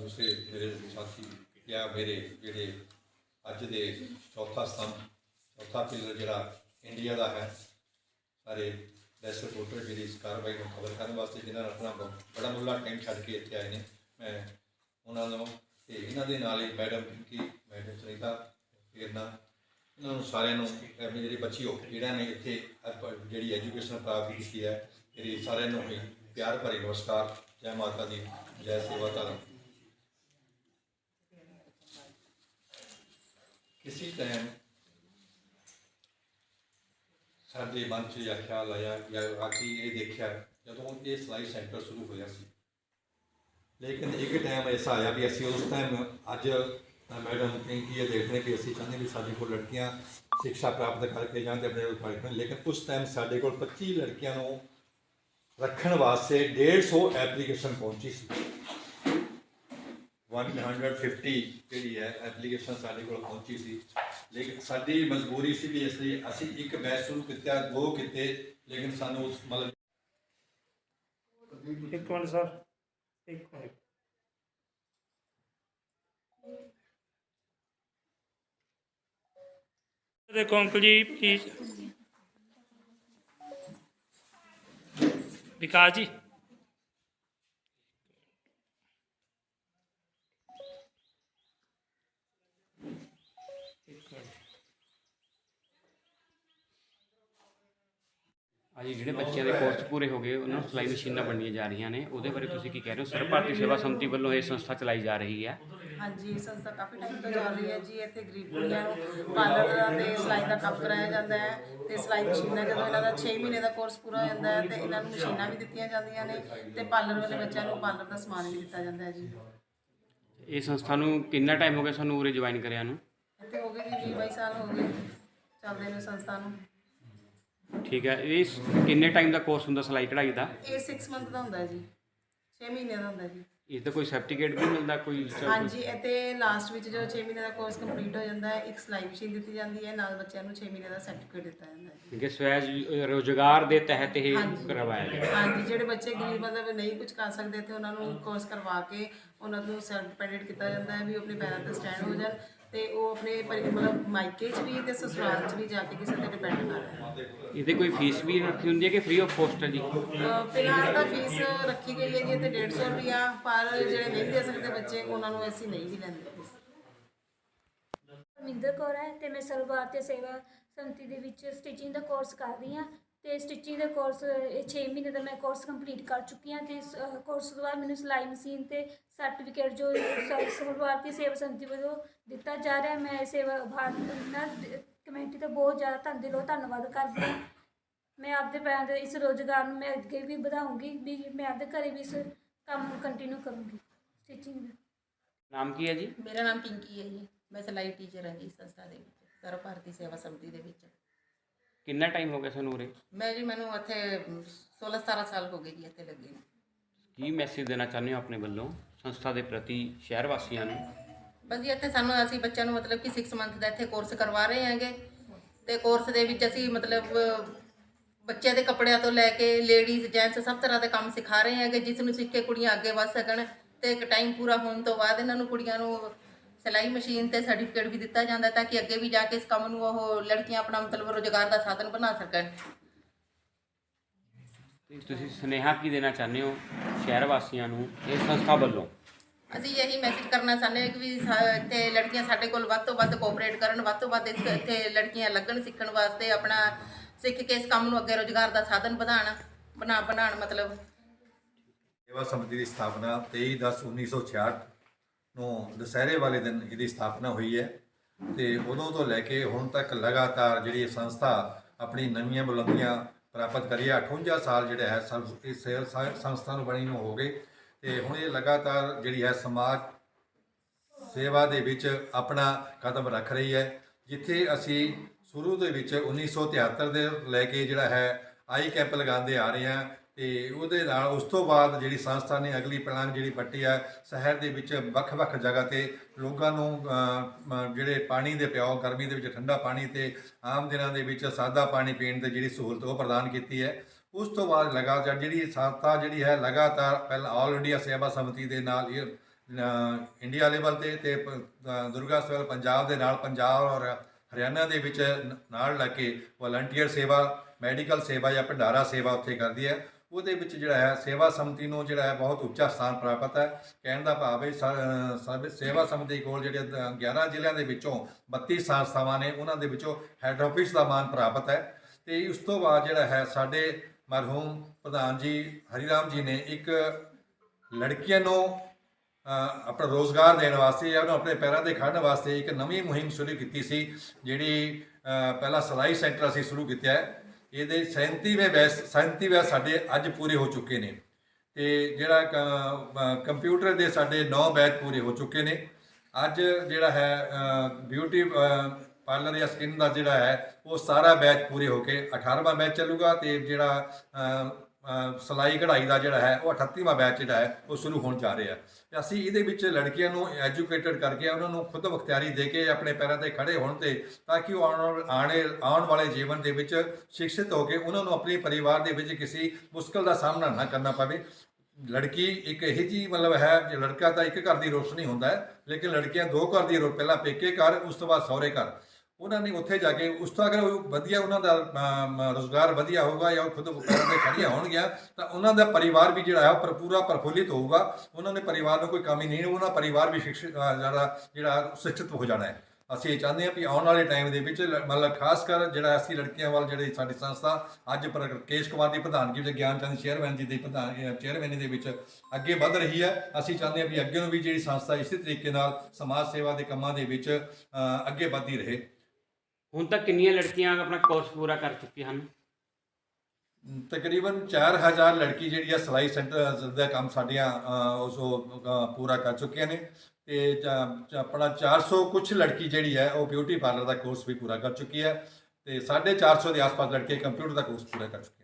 ਦੂਸਰੇ ਮੇਰੇ ਸਾਥੀ ਜਾਂ ਮੇਰੇ ਜਿਹੜੇ ਅੱਜ ਦੇ ਚੌਥਾ ਸਤੰਭ ਚੌਥਾ ਪਿਲਰ ਜਿਹੜਾ ਇੰਡੀਆ ਦਾ ਹੈ, ਸਾਰੇ ਬੈਸਟ ਰਿਪੋਰਟਰ ਜਿਹੜੀ ਇਸ ਕਾਰਵਾਈ ਨੂੰ ਕਵਰ ਕਰਨ ਵਾਸਤੇ ਜਿਨ੍ਹਾਂ ਨੇ ਆਪਣਾ ਬੜਾ ਮੁੱਲਾ ਟਾਈਮ ਛੱਡ ਕੇ ਇੱਥੇ ਆਏ ਨੇ। ਮੈਂ ਉਹਨਾਂ ਨੂੰ ਤੇ ਇਹਨਾਂ ਦੇ ਨਾਲ ਹੀ ਮੈਡਮ ਕੀ ਮੈਡਮ ਸੁਨੀਤਾ, ਪੀਰਨਾ, ਇਹਨਾਂ ਨੂੰ ਸਾਰਿਆਂ ਨੂੰ ਆਪਣੀ ਜਿਹੜੀ ਹੋ ਜਿਹੜਾ ਨੇ ਇੱਥੇ ਜਿਹੜੀ ਐਜੂਕੇਸ਼ਨ ਪ੍ਰਾਪਤ ਕੀਤੀ ਹੈ ਮੇਰੀ ਸਾਰਿਆਂ ਨੂੰ ਹੀ ਪਿਆਰ ਭਰੀ ਨਮਸਕਾਰ, ਜੈ ਮਾਤਾ ਦੀ, ਜੈ ਸੇਵਾ ਧਰਮ। ਕਿਸੇ ਟਾਈਮ ਸਾਡੇ ਮਨ 'ਚ ਇਹ ਖਿਆਲ ਆਇਆ ਜਾਂ ਬਾਕੀ ਇਹ ਦੇਖਿਆ, ਜਦੋਂ ਇਹ ਸਿਲਾਈ ਸੈਂਟਰ ਸ਼ੁਰੂ ਹੋਇਆ ਸੀ। ਲੇਕਿਨ ਇੱਕ ਟਾਈਮ ਐਸਾ ਆਇਆ ਵੀ ਅਸੀਂ ਉਸ ਟਾਈਮ ਅੱਜ ਮੈਡਮ ਪਿੰਕੀ ਇਹ ਦੇਖਦੇ ਕਿ ਅਸੀਂ ਚਾਹੁੰਦੇ ਵੀ ਸਾਡੇ ਕੋਲ ਲੜਕੀਆਂ ਸਿੱਖਿਆ ਪ੍ਰਾਪਤ ਕਰਕੇ ਜਾਂ ਤੇ ਆਪਣੇ ਕੋਲ ਪੜ੍ਹਨ ਲੇਕਿਨ ਉਸ ਟਾਈਮ ਸਾਡੇ ਕੋਲ 25 ਲੜਕੀਆਂ ਨੂੰ ਰੱਖਣ ਵਾਸਤੇ 150 ਐਪਲੀਕੇਸ਼ਨ ਪਹੁੰਚੀ ਸੀ। 150 ਜਿਹੜੀ ਹੈ ਐਪਲੀਕੇਸ਼ਨ ਸਾਡੇ ਕੋਲ ਪਹੁੰਚੀ ਸੀ। ਲੇਕਿਨ ਸਾਡੀ ਮਜਬੂਰੀ ਸੀ ਵੀ ਇਸ ਲਈ ਅਸੀਂ ਇੱਕ ਬੈਚ ਸ਼ੁਰੂ ਕੀਤਾ, ਦੋ ਕੀਤੇ, ਲੇਕਿਨ ਸਾਨੂੰ ਉਸ ਮਤਲਬ ਇੱਕ ਮਿੰਟ ਸਰ, ਇੱਕ ਮਿੰਟ। ਦੇਖੋ ਅੰਕਲ ਜੀ ਪਲੀਜ਼ ਵਿਕਾਸ ਜੀ। ਹਾਂਜੀ ਜਿਹੜੇ ਬੱਚਿਆਂ ਦੇ ਕੋਰਸ ਪੂਰੇ ਹੋ ਗਏ ਉਹਨਾਂ ਨੂੰ ਸਿਲਾਈ ਮਸ਼ੀਨਾਂ ਬਣਨੀਆਂ ਜਾ ਰਹੀਆਂ ਨੇ। ਉਹਦੇ ਬਾਰੇ ਤੁਸੀਂ ਕੀ ਕਹਿ ਰਹੇ ਹੋ? ਸਰਬ ਭਾਰਤੀ ਸੇਵਾ ਸੰਮਤੀ ਵੱਲੋਂ ਇਹ ਸੰਸਥਾ ਚਲਾਈ ਜਾ ਰਹੀ ਹੈ। ਹਾਂਜੀ ਇਹ ਸੰਸਥਾ ਕਾਫੀ ਟਾਈਮ ਤੋਂ ਚੱਲ ਰਹੀ ਹੈ ਜੀ। ਇੱਥੇ ਗਰੀਬ ਕੁੜੀਆਂ ਨੂੰ ਪਾਰਲਰ ਤੇ ਸਿਲਾਈ ਦਾ ਕੰਮ ਕਰਾਇਆ ਜਾਂਦਾ ਹੈ ਤੇ ਸਿਲਾਈ ਮਸ਼ੀਨਾਂ ਜਦੋਂ ਇਹਨਾਂ ਦਾ 6 ਮਹੀਨੇ ਦਾ ਕੋਰਸ ਪੂਰਾ ਹੋ ਜਾਂਦਾ ਹੈ ਤੇ ਇਹਨਾਂ ਨੂੰ ਮਸ਼ੀਨਾਂ ਵੀ ਦਿੱਤੀਆਂ ਜਾਂਦੀਆਂ ਨੇ ਤੇ ਪਾਰਲਰ ਵਾਲੇ ਬੱਚਿਆਂ ਨੂੰ ਪਾਰਲਰ ਦਾ ਸਮਾਨ ਵੀ ਦਿੱਤਾ ਜਾਂਦਾ ਹੈ ਜੀ। ਇਹ ਸੰਸਥਾ ਨੂੰ ਕਿੰਨਾ ਟਾਈਮ ਹੋ ਗਿਆ ਸਾਨੂੰ ਉਰੇ ਜੁਆਇਨ ਕਰਿਆ ਨੂੰ? ਇੱਥੇ ਹੋ ਗਏ ਜੀ 20 22 ਸਾਲ ਹੋ ਗਏ ਚੱਲਦੇ ਨੇ ਸੰਸਥਾ ਨੂੰ। ਠੀਕ ਹੈ ਇਹ ਸ- ਕਿੰਨੇ ਟਾਈਮ ਦਾ ਕੋਰਸ ਹੁੰਦਾ ਸਿਲਾਈ ਕਢਾਈ ਦਾ? ਇਹ 6 ਮੰਥ ਦਾ ਹੁੰਦਾ ਜੀ 6 ਮਹੀਨੇ ਦਾ ਹੁੰਦਾ ਜੀ। ਇਸ ਦਾ ਕੋਈ ਸਰਟੀਫਿਕੇਟ ਵੀ ਮਿਲਦਾ ਕੋਈ ਹਾਂਜੀ ਅਤੇ ਲਾਸਟ ਵਿੱਚ ਜਦੋਂ 6 ਮਹੀਨੇ ਦਾ ਕੋਰਸ ਕੰਪਲੀਟ ਹੋ ਜਾਂਦਾ ਹੈ ਇੱਕ ਸਿਲਾਈ ਮਸ਼ੀਨ ਦਿੱਤੀ ਜਾਂਦੀ ਹੈ ਨਾਲ ਬੱਚਿਆਂ ਨੂੰ 6 ਮਹੀਨੇ ਦਾ ਸਰਟੀਫਿਕੇਟ ਦਿੱਤਾ ਜਾਂਦਾ ਹੈ ਜੀ ਕਿ ਸਵੈ ਰੋਜ਼ਗਾਰ ਦੇ ਤਹਿਤ ਇਹ ਹਾਂਜੀ। ਕਰਵਾਇਆ ਗਿਆ। ਹਾਂਜੀ ਜਿਹੜੇ ਬੱਚੇ ਗਰੀਬ ਮਤਲਬ ਨਹੀਂ ਕੁਝ ਕਰ ਸਕਦੇ ਤੇ ਉਹਨਾਂ ਨੂੰ ਕੋਰਸ ਕਰਵਾ ਕੇ ਉਹਨਾਂ ਨੂੰ ਸੈਲਫ ਡਿਪੈਂਡੈਂਟ ਕੀਤਾ ਜਾਂਦਾ ਹੈ ਵੀ ਉਹ ਆਪਣੇ ਪੈਰਾਂ ਤੇ ਸਟੈਂਡ ਹੋ ਜਾਣ। ਤੇ ਉਹ ਆਪਣੇ ਪਰਿ- ਮਤਲਬ ਮਾਇਕੇ 'ਚ ਵੀ ਤੇ ਸਸੁਰਾਲ 'ਚ ਵੀ ਜਾ ਕੇ ਕਿਸੇ ਤੇ ਡਿਪੈਂਡ ਰਹਿਣ ਇਹਦੇ ਕੋਈ ਫੀਸ ਵੀ ਰੱਖੀ ਹੁੰਦੀ ਹੈ ਕਿ ਫ੍ਰੀ ਆਫ ਕਾਸਟ ਹੈ ਜੀ? ਅਹ ਫਿਲਹਾਲ ਤਾਂ ਫੀਸ ਰੱਖੀ ਗਈ ਹੈ ਜੀ ਤੇ 150 ਰੁਪਿਆ ਪਰ ਜਿਹੜੇ ਨਹੀਂ ਦੇ ਸਕਦੇ ਬੱਚੇ ਉਹਨਾਂ ਨੂੰ ਅਸੀਂ ਨਹੀਂ ਵੀ ਲੈਂਦੇ। ਫੀਸ ਮਿੰਦਰ ਕੌਰ ਹੈ ਤੇ ਮੈਂ ਸਰਵ ਭਾਰਤੀ ਸੇਵਾ ਸੰਮਤੀ ਦੇ ਵਿੱਚ ਸਟਿਚਿੰਗ ਦਾ ਕੋਰਸ ਕਰ ਰਹੀ ਹਾਂ। ਤੇ ਸਟਿਚਿੰਗ ਦਾ ਕੋਰਸ ਇਹ 6 ਮਹੀਨੇ ਦਾ ਮੈਂ ਕੋਰਸ ਕੰਪਲੀਟ ਕਰ ਚੁੱਕੀ ਹਾਂ ਤੇ ਇਸ ਕੋਰਸ ਤੋਂ ਬਾਅਦ ਮੈਨੂੰ ਸਿਲਾਈ ਮਸ਼ੀਨ ਤੇ ਸਰਟੀਫਿਕੇਟ ਜੋ ਸਰਵ ਭਾਰਤੀ ਸੇਵਾ ਸੰਮਤੀ ਵੱਲੋਂ ਦਿੱਤਾ ਜਾ ਰਿਹਾ ਮੈਂ ਸੇਵਾ ਭਾਰਤ ਨਾਲ ਕਮੇਟੀ ਦਾ ਬਹੁਤ ਜ਼ਿਆਦਾ ਧੰਨ ਦਿਲੋਂ ਧੰਨਵਾਦ ਕਰਦੀ ਹਾਂ। ਮੈਂ ਆਪਦੇ ਪੈਰਾਂ ਦੇ ਇਸ ਰੋਜ਼ਗਾਰ ਨੂੰ ਮੈਂ ਅੱਗੇ ਵੀ ਵਧਾਉਂਗੀ ਵੀ ਮੈਂ ਆਪਦੇ ਘਰੇ ਵੀ ਇਸ ਕੰਮ ਨੂੰ ਕੰਟੀਨਿਊ ਕਰੂੰਗੀ। ਸਟਿਚਿੰਗ ਦਾ। ਨਾਮ ਕੀ ਹੈ ਜੀ? ਮੇਰਾ ਨਾਮ ਪਿੰਕੀ ਹੈ ਜੀ। ਮੈਂ ਸਿਲਾਈ ਟੀਚਰ ਹਾਂ ਜੀ ਇਸ ਸੰਸਥਾ ਦੇ ਵਿੱਚ ਸਰਵ ਭਾਰਤੀ ਸੇਵਾ ਸੰਮਤੀ ਦੇ ਵਿੱਚ। ਕਿੰਨਾ ਟਾਈਮ ਹੋ ਗਿਆ ਸਾਨੂੰ ਉਰੇ? ਮੈਂ ਜੀ ਮੈਨੂੰ ਇੱਥੇ 16 17 ਸਾਲ ਹੋ ਗਏ ਜੀ ਇੱਥੇ ਲੱਗੇ ਨੂੰ। ਕੀ ਮੈਸੇਜ ਦੇਣਾ ਚਾਹੁੰਦੇ ਹੋ ਆਪਣੇ ਵੱਲੋਂ ਸੰਸਥਾ ਦੇ ਪ੍ਰਤੀ ਸ਼ਹਿਰ ਵਾਸੀਆਂ ਨੂੰ? ਬਸ ਜੀ ਇੱਥੇ ਸਾਨੂੰ ਅਸੀਂ ਬੱਚਿਆਂ ਨੂੰ ਮਤਲਬ ਕਿ 6 ਮੰਥ ਦਾ ਇੱਥੇ ਕੋਰਸ ਕਰਵਾ ਰਹੇ ਹਾਂਗੇ। ਤੇ ਕੋਰਸ ਦੇ ਵਿੱਚ ਅਸੀਂ ਮਤਲਬ ਬੱਚਿਆਂ ਦੇ ਕੱਪੜਿਆਂ ਤੋਂ ਲੈ ਕੇ ਲੇਡੀਜ਼ ਜੈਂਟਸ ਸਭ ਤਰ੍ਹਾਂ ਦੇ ਕੰਮ ਸਿਖਾ ਰਹੇ ਹਾਂਗੇ ਜਿਸ ਨੂੰ ਸਿੱਖ ਕੇ ਕੁੜੀਆਂ ਅੱਗੇ ਵਧ ਸਕਣ ਤੇ ਇੱਕ ਟਾਈਮ ਪੂਰਾ ਹੋਣ ਤੋਂ ਬਾਅਦ ਇਹਨਾਂ ਨੂੰ ਕੁੜੀਆਂ ਨੂੰ ਸਿਲਾਈ ਮਸ਼ੀਨ ਤੇ ਸਰਟੀਫਿਕੇਟ ਵੀ ਦਿੱਤਾ ਜਾਂਦਾ ਤਾਂ ਕਿ ਅੱਗੇ ਵੀ ਜਾ ਕੇ ਇਸ ਕੰਮ ਨੂੰ ਉਹ ਲੜਕੀਆਂ ਆਪਣਾ ਮਤਲਬ ਰੋਜ਼ਗਾਰ ਦਾ ਸਾਧਨ ਬਣਾ ਸਕਣ। ਤੇ ਤੁਸੀਂ ਸੁਨੇਹਾ ਕੀ ਦੇਣਾ ਚਾਹੁੰਦੇ ਹੋ ਸ਼ਹਿਰ ਵਾਸੀਆਂ ਨੂੰ ਇਸ ਸੰਸਥਾ ਵੱਲੋਂ? ਅਸੀਂ ਇਹੀ ਮੈਸੇਜ ਕਰਨਾ ਚਾਹੁੰਦੇ ਹਾਂ ਕਿ ਵੀ ਸਾ- ਇੱਥੇ ਲੜਕੀਆਂ ਸਾਡੇ ਕੋਲ ਵੱਧ ਤੋਂ ਵੱਧ ਕੋਆਪਰੇਟ ਕਰਨ ਵੱਧ ਤੋਂ ਵੱਧ ਇਸ ਇੱਥੇ ਲੜਕੀਆਂ ਲੱਗਣ ਸਿੱਖਣ ਵਾਸਤੇ ਆਪਣਾ ਸਿੱਖ ਕੇ ਇਸ ਕੰਮ ਨੂੰ ਅੱਗੇ ਰੋਜ਼ਗਾਰ ਦਾ ਸਾਧਨ ਵਧਾਉਣ ਬਣਾ ਬਣਾਉਣ ਮਤਲਬ। ਸੇਵਾ ਸਮਿਤੀ ਦੀ ਸਥਾਪਨਾ 23/10/1966 ਨੂੰ ਦੁਸਹਿਰੇ ਵਾਲੇ ਦਿਨ ਇਹਦੀ ਸਥਾਪਨਾ ਹੋਈ ਹੈ ਤੇ ਉਦੋਂ ਤੋਂ ਲੈ ਕੇ ਹੁਣ ਤੱਕ ਲਗਾਤਾਰ ਜਿਹੜੀ ਇਹ ਸੰਸਥਾ ਆਪਣੀ ਨਵੀਆਂ ਬੁਲੰਦੀਆਂ ਪ੍ਰਾਪਤ ਕਰੀ ਹੈ 58 ਸਾਲ ਜਿਹੜਾ ਹੈ ਸੰਸ- ਇਸ ਸ- ਸੰਸਥਾ ਨੂੰ ਬਣੀ ਨੂੰ ਹੋ ਗਏ ਤੇ ਹੁਣ ਇਹ ਲਗਾਤਾਰ ਜਿਹੜੀ ਹੈ ਸਮਾਜ ਸੇਵਾ ਦੇ ਵਿੱਚ ਆਪਣਾ ਕਦਮ ਰੱਖ ਰਹੀ ਹੈ, ਜਿੱਥੇ ਅਸੀਂ ਸ਼ੁਰੂ ਦੇ ਵਿੱਚ 1973 ਦੇ ਲੈ ਕੇ ਜਿਹੜਾ ਹੈ, ਆਈ ਕੈਂਪ ਲਗਾਉਂਦੇ ਆ ਰਹੇ ਹਾਂ ਤੇ ਉਹਦੇ ਨਾਲ ਉਸ ਤੋਂ ਬਾਅਦ ਜਿਹੜੀ ਸੰਸਥਾ ਨੇ ਅਗਲੀ ਪਲਾਨ ਜਿਹੜੀ ਪੱਟੀ ਹੈ ਸ਼ਹਿਰ ਦੇ ਵਿੱਚ ਵੱਖ-ਵੱਖ ਜਗ੍ਹਾ ਤੇ ਲੋਕਾਂ ਨੂੰ ਜਿਹੜੇ ਪਾਣੀ ਦੇ ਪਿਆਓ, ਗਰਮੀ ਦੇ ਵਿੱਚ ਠੰਡਾ ਪਾਣੀ ਤੇ ਆਮ ਦਿਨਾਂ ਦੇ ਵਿੱਚ ਸਾਦਾ ਪਾਣੀ ਪੀਣ ਦੀ ਜਿਹੜੀ ਸਹੂਲਤ ਉਹ ਪ੍ਰਦਾਨ ਕੀਤੀ ਹੈ। ਉਸ ਤੋਂ ਬਾਅਦ ਲਗਾਤਾਰ ਜਿਹੜੀ ਸੰਸਥਾ ਜਿਹੜੀ ਹੈ ਲਗਾਤਾਰ ਪਹਿਲਾਂ ਆਲ ਇੰਡੀਆ ਸੇਵਾ ਸਮਿਤੀ ਦੇ ਨਾਲ ਇਹ ਇੰਡੀਆ ਲੈਵਲ ਤੇ ਤੇ ਦੁਰਗਾ ਸਵੈਲ ਪੰਜਾਬ ਦੇ ਨਾਲ ਪੰਜਾਬ ਔਰ ਹਰਿਆਣਾ ਦੇ ਵਿੱਚ ਨਾਲ ਲੱਗ ਕੇ ਵਲੰਟੀਅਰ ਸੇਵਾ ਮੈਡੀਕਲ ਸੇਵਾ ਜਾਂ ਭੰਡਾਰਾ ਸੇਵਾ ਉੱਥੇ ਕਰਦੀ ਹੈ। ਉਹਦੇ ਵਿੱਚ ਜਿਹੜਾ ਹੈ ਸੇਵਾ ਸਮਿਤੀ ਨੂੰ ਜਿਹੜਾ ਹੈ ਬਹੁਤ ਉੱਚਾ ਸਥਾਨ ਪ੍ਰਾਪਤ ਹੈ। ਕਹਿਣ ਦਾ ਭਾਵ ਹੈ ਸੇਵਾ ਸਮਿਤੀ ਕੋਲ ਜਿਹੜੇ ਦ- 11 ਜ਼ਿਲ੍ਹਿਆਂ ਦੇ ਵਿੱਚੋਂ 32 ਸੰਸਥਾਵਾਂ ਨੇ ਉਹਨਾਂ ਦੇ ਵਿੱਚੋਂ ਹੈੱਡ ਆਫਿਸ ਦਾ ਮਾਨ ਪ੍ਰਾਪਤ ਹੈ। ਤੇ ਉਸ ਤੋਂ ਬਾਅਦ ਜਿਹੜਾ ਹੈ ਸਾਡੇ ਮਰਹੂਮ ਪ੍ਰਧਾਨ ਜੀ ਹਰੀਰਾਮ ਜੀ ਨੇ ਇੱਕ ਲੜਕੀਆਂ ਨੂੰ ਆਪਣਾ ਰੋਜ਼ਗਾਰ ਦੇਣ ਵਾਸਤੇ ਜਾਂ ਉਹਨੂੰ ਆਪਣੇ ਪੈਰਾਂ ਤੇ ਖੜਨ ਵਾਸਤੇ ਇੱਕ ਨਵੀਂ ਮੁਹਿੰਮ ਸ਼ੁਰੂ ਕੀਤੀ ਸੀ ਜਿਹੜੀ ਅ, ਪਹਿਲਾ ਸਲਾਈ ਸੈਂਟਰ ਅਸੀਂ ਸ਼ੁਰੂ ਕੀਤਾ ਹੈ। ਇਹਦੇ 37ਵੇਂ ਬੈਚ 37ਵੇਂ ਸਾਡੇ ਅੱਜ ਪੂਰੇ ਹੋ ਚੁੱਕੇ ਨੇ। ਤੇ ਜਿਹੜਾ ਕ- ਕੰਪਿਊਟਰ ਦੇ ਸਾਡੇ 9 ਬੈਚ ਪੂਰੇ ਹੋ ਚੁੱਕੇ ਨੇ। ਅੱਜ ਜਿਹੜਾ ਹੈ ਬਿਊਟੀ ਪਾਰਲਰ ਜਾਂ ਸਕਿਨ ਦਾ ਜਿਹੜਾ ਹੈ, ਉਹ ਸਾਰਾ ਬੈਚ ਪੂਰੇ ਹੋ ਕੇ 18ਵਾਂ ਬੈਚ ਚੱਲੂਗਾ ਤੇ ਜਿਹੜਾ ਸਿਲਾਈ ਕਢਾਈ ਦਾ ਜਿਹੜਾ ਹੈ, ਉਹ 38ਵਾਂ ਬੈਚ ਜਿਹੜਾ ਹੈ, ਉਹ ਸ਼ੁਰੂ ਹੋਣ ਜਾ ਰਿਹਾ ਤੇ ਅਸੀਂ ਇਹਦੇ ਵਿੱਚ ਲੜਕੀਆਂ ਨੂੰ ਐਜੂਕੇਟਡ ਕਰਕੇ ਉਹਨਾਂ ਨੂੰ ਖੁਦ ਮੁਖਤਿਆਰੀ ਦੇ ਕੇ ਆਪਣੇ ਪੈਰਾਂ ਤੇ ਖੜੇ ਹੋਣ ਤੇ, ਤਾਂ ਕਿ ਉਹ ਆਉਣ ਆਣੇ ਆਉਣ ਵਾਲੇ ਜੀਵਨ ਦੇ ਵਿੱਚ ਸਿੱਖਿਤ ਹੋ ਕੇ ਉਹਨਾਂ ਨੂੰ ਆਪਣੇ ਪਰਿਵਾਰ ਦੇ ਵਿੱਚ ਕਿਸੇ ਮੁਸ਼ਕਲ ਦਾ ਸਾਹਮਣਾ ਨਾ ਕਰਨਾ ਪਵੇ। ਲੜਕੀ ਇੱਕ ਇਹੋ ਜੀ ਮਤਲਬ ਹੈ ਲੜਕਾ ਤਾਂ ਇੱਕ ਘਰ ਦੀ ਰੋਸ਼ਨੀ ਹੁੰਦਾ ਹੈ, ਲੇਕਿਨ ਲੜਕੀਆਂ ਦੋ ਘਰ ਦੀ ਰੋ, ਪਹਿਲਾਂ ਪੇਕੇ ਘਰ, ਉਸ ਤੋਂ ਬਾਅਦ ਸਹੁਰੇ ਘਰ। ਉਹਨਾਂ ਨੇ ਉੱਥੇ ਜਾ ਕੇ ਉਸ ਤੋਂ ਅਗਰ ਉਹ ਵਧੀਆ ਉਹਨਾਂ ਦਾ ਰੋਜ਼ਗਾਰ ਵਧੀਆ ਹੋਊਗਾ ਜਾਂ ਉਹ ਖੁਦ ਪੈਰਾਂ ਤੇ ਖੜੀਆਂ ਹੋਣਗੀਆਂ ਤਾਂ ਉਹਨਾਂ ਦਾ ਪਰਿਵਾਰ ਵੀ ਜਿਹੜਾ ਹੈ ਉਹ ਪਰ- ਪੂਰਾ ਪ੍ਰਫੁੱਲਿਤ ਹੋਊਗਾ। ਉਹਨਾਂ ਦੇ ਪਰਿਵਾਰ ਨੂੰ ਕੋਈ ਕਮੀ ਨਹੀਂ ਉਹਨਾਂ ਪਰਿਵਾਰ ਵੀ ਸ਼ਿਕਸ਼ਿਤ ਅ, ਜਿਹੜਾ ਜਿਹੜਾ ਸਿੱਖਿਤ ਹੋ ਜਾਣਾ ਹੈ। ਅਸੀਂ ਇਹ ਚਾਹੁੰਦੇ ਹਾਂ ਵੀ ਆਉਣ ਵਾਲੇ ਟਾਈਮ ਦੇ ਵਿੱਚ ਮਤਲਬ ਖਾਸ ਕਰ ਜਿਹੜਾ ਅਸੀਂ ਲੜਕੀਆਂ ਵੱਲ ਜਿਹੜੀ ਸਾਡੀ ਸੰਸਥਾ ਅੱਜ ਪਰ ਕੇਸ਼ ਕੁਮਾਰ ਦੀ ਪ੍ਰਧਾਨਗੀ ਵਿੱਚ ਗਿਆਨ ਚੰਦ ਚੇਅਰਮੈਨ ਜੀ ਦੀ ਪ੍ਰਧਾਨ ਚੇਅਰਮੈਨੀ ਦੇ ਵਿੱਚ ਅੱਗੇ ਵਧ ਰਹੀ ਹੈ ਅਸੀਂ ਚਾਹੁੰਦੇ ਹਾਂ ਵੀ ਅੱਗੇ ਨੂੰ ਵੀ ਜਿਹੜੀ ਸੰਸਥਾ ਇਸੇ ਤਰੀਕੇ ਨਾਲ ਸਮਾਜ ਸੇਵਾ ਦੇ ਕੰਮਾਂ ਦੇ ਵਿੱਚ ਅੱਗੇ ਵਧਦੀ ਰਹੇ। ਹੁਣ ਤੱਕ ਕਿੰਨੀਆਂ ਲੜਕੀਆਂ ਆਪਣਾ ਕੋਰਸ ਪੂਰਾ ਕਰ ਚੁੱਕੀਆਂ ਹਨ? ਤਕਰੀਬਨ 4000 ਲੜਕੀ ਜਿਹੜੀ ਆ ਸਿਲਾਈ ਸੈਂਟਰ ਦਾ ਕੰਮ ਸਾਡੀਆਂ ਉਸ ਪੂਰਾ ਕਰ ਚੁੱਕੀਆਂ ਨੇ। ਤੇ ਚ- ਚ- ਆਪਣਾ 400 ਕੁਝ ਲੜਕੀ ਜਿਹੜੀ ਹੈ, ਉਹ ਬਿਊਟੀ ਪਾਰਲਰ ਦਾ ਕੋਰਸ ਵੀ ਪੂਰਾ ਕਰ ਚੁੱਕੀ ਹੈ। ਤੇ 450 ਦੇ ਆਸ-ਪਾਸ ਲੜਕੇ ਕੰਪਿਊਟਰ ਦਾ ਕੋਰਸ ਪੂਰਾ ਕਰ ਚੁੱਕੇ